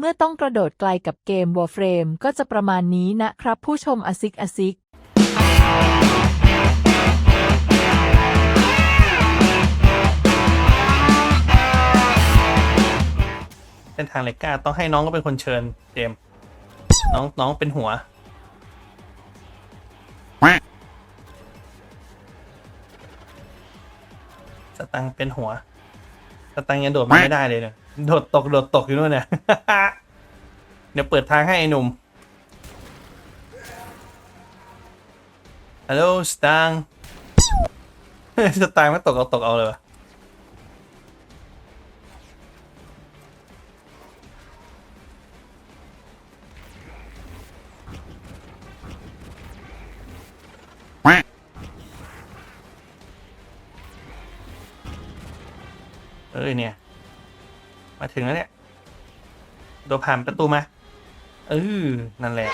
เมื่อต้องกระโดดไกลกับเกม Warframe ก็จะประมาณนี้นะครับผู้ชมอซิกอซิกเส้นทางเล็ก้าต้องให้น้องก็เป็นคนเชิญเจมส์น้องน้องเป็นหัว สตังค์เป็นหัว สตังค์ยังโดดมาไม่ได้เลยเนี่ย โดดตก โดดตกอยู่นู่นเนี่ย เดี๋ยวเปิดทางให้ไอ้หนุ่ม ฮัลโหลสตังค์สตังไม่ตกเอาตกเอาเลยวะเอ้ยเนี่ย มาถึงแล้วเนี่ย โดดผ่านประตูมา เออ นั่นแหละ